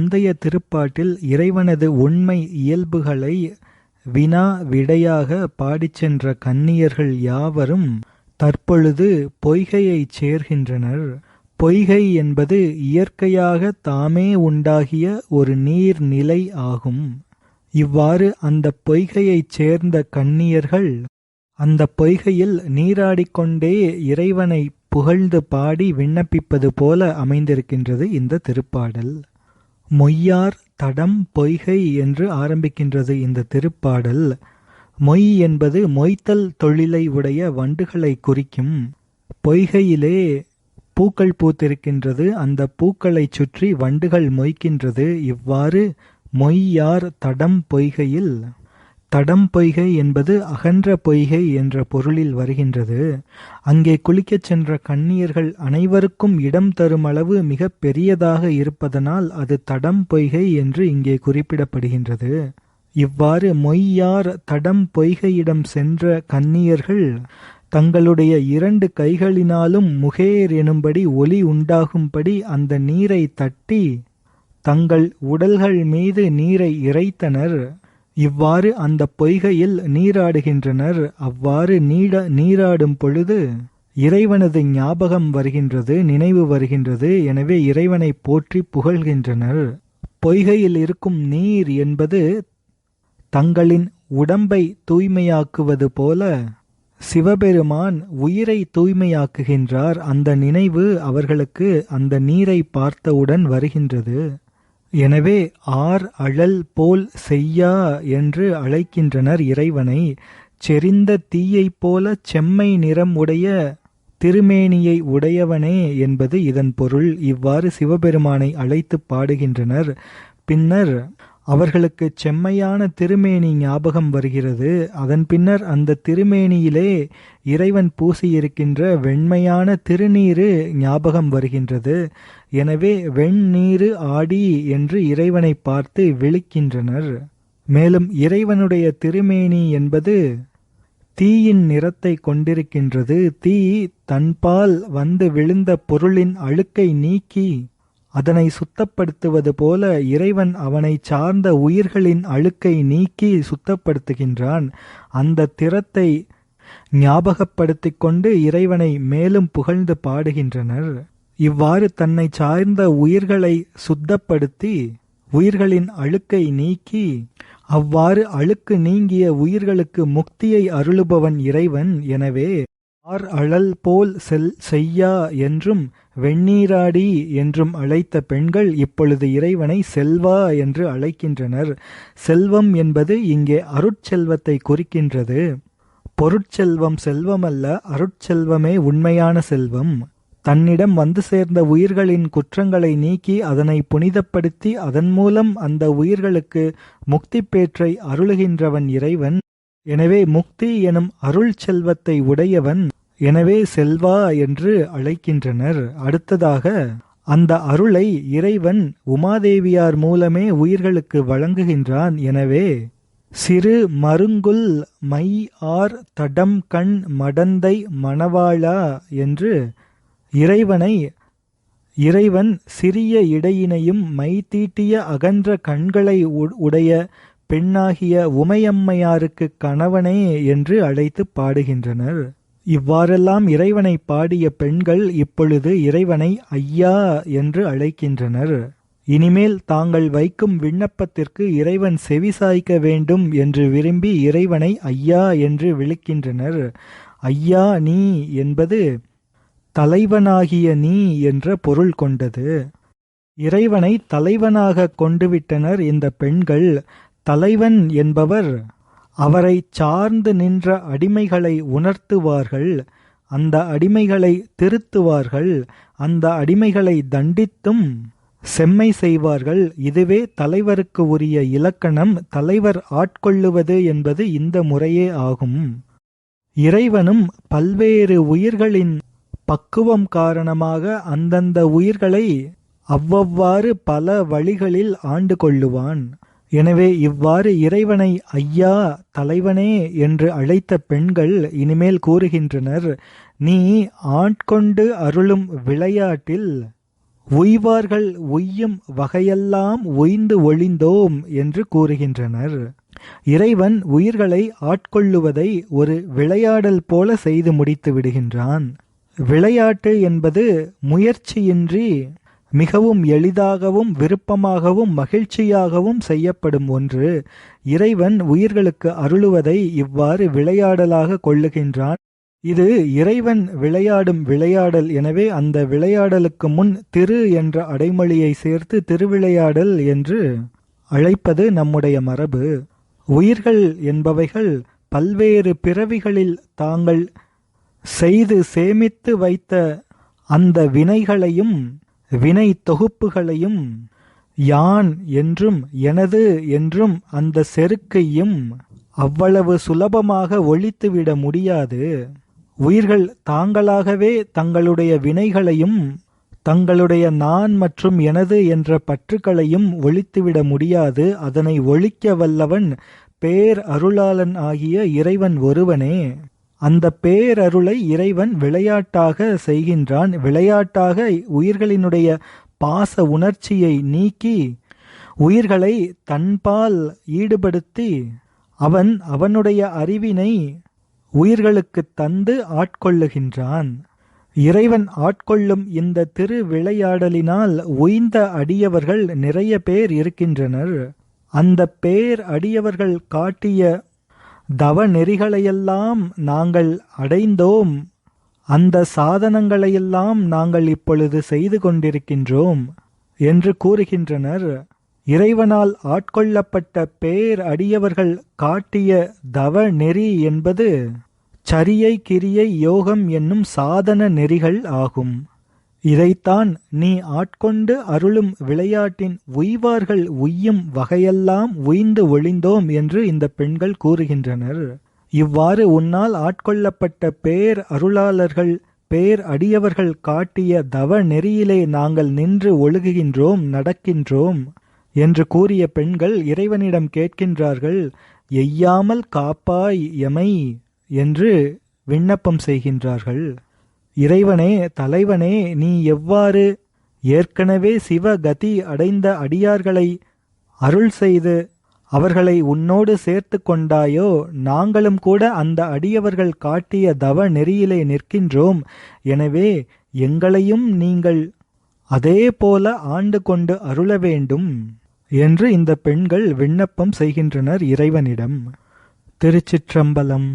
முந்தைய திருப்பாட்டில் இறைவனது உண்மை இயல்புகளை வினா விடையாக பாடிச் சென்ற கன்னியர்கள் யாவரும் தற்பொழுது பொய்கையைச் சேர்கின்றனர். பொய்கை என்பது இயற்கையாக தாமே உண்டாகிய ஒரு நீர்நிலை ஆகும். இவ்வாறு அந்த பொய்கையைச் சேர்ந்த கன்னியர்கள் அந்த பொய்கையில் நீராடிக்கொண்டே இறைவனை புகழ்ந்து பாடி விண்ணப்பிப்பது போல அமைந்திருக்கின்றது இந்த திருப்பாடல். மொய்யார் தடம் பொய்கை என்று ஆரம்பிக்கின்றது இந்த திருப்பாடல். மொய் என்பது மொய்த்தல் தொழிலை உடைய வண்டுகளை குறிக்கும். பொய்கையிலே பூக்கள் பூத்திருக்கின்றது அந்த பூக்களைச் சுற்றி வண்டுகள் மொய்க்கின்றது. இவ்வாறு மொய்யார் தடம் பொய்கையில் தடம் பொய்கை என்பது அகன்ற பொய்கை என்ற பொருளில் வருகின்றது. அங்கே குளிக்கச் சென்ற கண்ணியர்கள் அனைவருக்கும் இடம் தரும் அளவு மிக பெரியதாக இருப்பதனால் அது தடம் பொய்கை என்று இங்கே குறிப்பிடப்படுகின்றது. இவ்வாறு மொய்யார் தடம் பொய்கையிடம் சென்ற கன்னியர்கள் தங்களுடைய இரண்டு கைகளினாலும் முகேர் எனும்படி ஒலி உண்டாகும்படி அந்த நீரை தட்டி தங்கள் உடல்கள் மீது நீரை இறைத்தனர். இவ்வாறு அந்த பொய்கையில் நீராடுகின்றனர். அவ்வாறு நீட நீராடும் பொழுது இறைவனது ஞாபகம் வருகின்றது நினைவு வருகின்றது. எனவே இறைவனை போற்றி புகழ்கின்றனர். பொய்கையில் இருக்கும் நீர் என்பது தங்களின் உடம்பை தூய்மையாக்குவது போல சிவபெருமான் உயிரை தூய்மையாக்குகின்றார். அந்த நினைவு அவர்களுக்கு அந்த நீரை பார்த்தவுடன் வருகின்றது. எனவே ஆர் அழல் போல் செய்யா என்று அழைக்கின்றனர் இறைவனை. செறிந்த தீயைப் போல செம்மை நிறம் உடைய திருமேனியை உடையவனே என்பது இதன் பொருள். இவ்வாறு சிவபெருமானை அழைத்து பாடுகின்றனர். பின்னர் அவர்களுக்கு செம்மையான திருமேனி ஞாபகம் வருகிறது. அதன் பின்னர் அந்த திருமேனியிலே இறைவன் பூசியிருக்கின்ற வெண்மையான திருநீரு ஞாபகம் வருகின்றது. எனவே வெண்ணீரு ஆடி என்று இறைவனை பார்த்து விழிக்கின்றனர். மேலும் இறைவனுடைய திருமேனி என்பது தீயின் நிறத்தை கொண்டிருக்கின்றது. தீ தன்பால் வந்து விழுந்த பொருளின் அழுக்கை நீக்கி அதனை சுத்தப்படுத்துவது போல இறைவன் அவனை சார்ந்த உயிர்களின் அழுக்கை நீக்கி சுத்தப்படுத்துகின்றான். அந்த திறத்தை ஞாபகப்படுத்திக் கொண்டு இறைவனை மேலும் புகழ்ந்து பாடுகின்றனர். இவ்வாறு தன்னை சார்ந்த உயிர்களை சுத்தப்படுத்தி உயிர்களின் அழுக்கை நீக்கி அவ்வாறு அழுக்கு நீங்கிய உயிர்களுக்கு முக்தியை அருளுபவன் இறைவன். எனவே ஆர் அழல் போல் செல் செய்யா என்றும் வெண்ணீராடி என்றும் அழைத்த பெண்கள் இப்பொழுது இறைவனை செல்வா என்று அழைக்கின்றனர். செல்வம் என்பது இங்கே அருட்செல்வத்தை குறிக்கின்றது. பொருட்செல்வம் செல்வமல்ல அருட்செல்வமே உண்மையான செல்வம். தன்னிடம் வந்து சேர்ந்த உயிர்களின் குற்றங்களை நீக்கி அதனை புனிதப்படுத்தி அதன் மூலம் அந்த உயிர்களுக்கு முக்தி பேற்றை அருளுகின்றவன் இறைவன். எனவே முக்தி எனும் அருள் செல்வத்தை உடையவன். எனவே செல்வா என்று அழைக்கின்றனர். அடுத்ததாக அந்த அருளை இறைவன் உமாதேவியார் மூலமே உயிர்களுக்கு வழங்குகின்றான். எனவே சிறு மருங்குல் மை ஆர் தடம் கண் மடந்தை மணவாளா என்று இறைவனை இறைவன் சிறிய இடையினையும் மை தீட்டிய அகன்ற கண்களை உடைய பெண்ணாகிய உமையம்மையாருக்கு கணவனே என்று அழைத்து பாடுகின்றனர். இவ்வாறெல்லாம் இறைவனை பாடிய பெண்கள் இப்பொழுது இறைவனை ஐயா என்று அழைக்கின்றனர். இனிமேல் தாங்கள் வைக்கும் விண்ணப்பத்திற்கு இறைவன் செவிசாய்க்க வேண்டும் என்று விரும்பி இறைவனை ஐயா என்று விழிக்கின்றனர் ஐயா நீ என்பது தலைவனாகிய நீ என்ற பொருள் கொண்டது. இறைவனை தலைவனாக கொண்டுவிட்டனர் இந்த பெண்கள். தலைவன் என்பவர் அவரை சார்ந்து நின்ற அடிமைகளை உணர்த்துவார்கள் அந்த அடிமைகளை திருத்துவார்கள் அந்த அடிமைகளை தண்டித்தும் செம்மை செய்வார்கள். இதுவே தலைவருக்கு உரிய இலக்கணம். தலைவர் ஆட்கொள்ளுவது என்பது இந்த முறையே ஆகும். இறைவனும் பல்வேறு உயிர்களின் பக்குவம் காரணமாக அந்தந்த உயிர்களை அவ்வவ்வாறு பல வழிகளில் ஆண்டு கொள்ளுவான். எனவே இவ்வாறு இறைவனை ஐயா தலைவனே என்று அழைத்த பெண்கள் இனிமேல் கூறுகின்றனர் நீ ஆட்கொண்டு அருளும் விளையாட்டில் உய்வார்கள் உய்யும் வகையெல்லாம் உய்ந்து ஒளிந்தோம் என்று கூறுகின்றனர். இறைவன் உயிர்களை ஆட்கொள்ளுவதை ஒரு விளையாடல் போல செய்து முடித்து விடுகின்றான். விளையாட்டு என்பது முயற்சியின்றி மிகவும் எளிதாகவும் விருப்பமாகவும் மகிழ்ச்சியாகவும் செய்யப்படும் ஒன்று. இறைவன் உயிர்களுக்கு அருளுவதை இவ்வாறு விளையாடலாக கொள்ளுகின்றான். இது இறைவன் விளையாடும் விளையாடல். எனவே அந்த விளையாடலுக்கு முன் திரு என்ற அடைமொழியை சேர்த்து திருவிளையாடல் என்று அழைப்பது நம்முடைய மரபு. உயிர்கள் என்பவைகள் பல்வேறு பிறவிகளில் தாங்கள் செய்து சேமித்து வைத்த அந்த வினைகளையும் வினை தொகுப்புகளையும் யான் என்றும் எனது என்றும் அந்த செருக்கையும் அவ்வளவு சுலபமாக ஒழித்துவிட முடியாது. உயிர்கள் தாங்களாகவே தங்களுடைய வினைகளையும் தங்களுடைய நான் மற்றும் எனது என்ற பற்றுக்களையும் ஒழித்துவிட முடியாது. அதனை ஒழிக்க வல்லவன் பேர் அருளாளன் ஆகிய இறைவன் ஒருவனே. அந்த பேரருளை இறைவன் விளையாட்டாக செய்கின்றான். விளையாட்டாக உயிர்களினுடைய பாச உணர்ச்சியை நீக்கி உயிர்களை தன்பால் ஈடுபடுத்தி அவன் அவனுடைய அறிவினை உயிர்களுக்கு தந்து ஆட்கொள்ளுகின்றான். இறைவன் ஆட்கொள்ளும் இந்த திரு விளையாடலினால் உய்ந்த அடியவர்கள் நிறைய பேர் இருக்கின்றனர். அந்த பேர் அடியவர்கள் காட்டிய தவ நெறிகளையெல்லாம் நாங்கள் அடைந்தோம். அந்த சாதனங்களையெல்லாம் நாங்கள் இப்பொழுது செய்து கொண்டிருக்கின்றோம் என்று கூறுகின்றனர். இறைவனால் ஆட்கொள்ளப்பட்ட பேர் அடியவர்கள் காட்டிய தவ நெறி என்பது சரியை கிரியை யோகம் என்னும் சாதன நெறிகள் ஆகும். இதைத்தான் நீ ஆட்கொண்டு அருளும் விளையாட்டின் உய்வார்கள் உய்யும் வகையெல்லாம் உய்ந்து ஒளிந்தோம் என்று இந்த பெண்கள் கூறுகின்றனர். இவ்வாறு உன்னால் ஆட்கொள்ளப்பட்ட பேர் அருளாளர்கள் பேர் அடியவர்கள் காட்டிய தவ நெறியிலே நாங்கள் நின்று ஒழுகுகின்றோம் நடக்கின்றோம் என்று கூறிய பெண்கள் இறைவனிடம் கேட்கின்றார்கள் எய்யாமல் காப்பாய் எமை என்று விண்ணப்பம் செய்கின்றார்கள். இறைவனே தலைவனே நீ எவ்வாறு ஏற்கனவே சிவகதி அடைந்த அடியார்களை அருள் செய்து அவர்களை உன்னோடு சேர்த்து கொண்டாயோ நாங்களும் கூட அந்த அடியவர்கள் காட்டிய தவ நெறியிலே நிற்கின்றோம். எனவே எங்களையும் நீங்கள் அதே போல ஆண்டு கொண்டு அருள வேண்டும் என்று இந்த பெண்கள் விண்ணப்பம் செய்கின்றனர் இறைவனிடம். திருச்சிற்றம்பலம்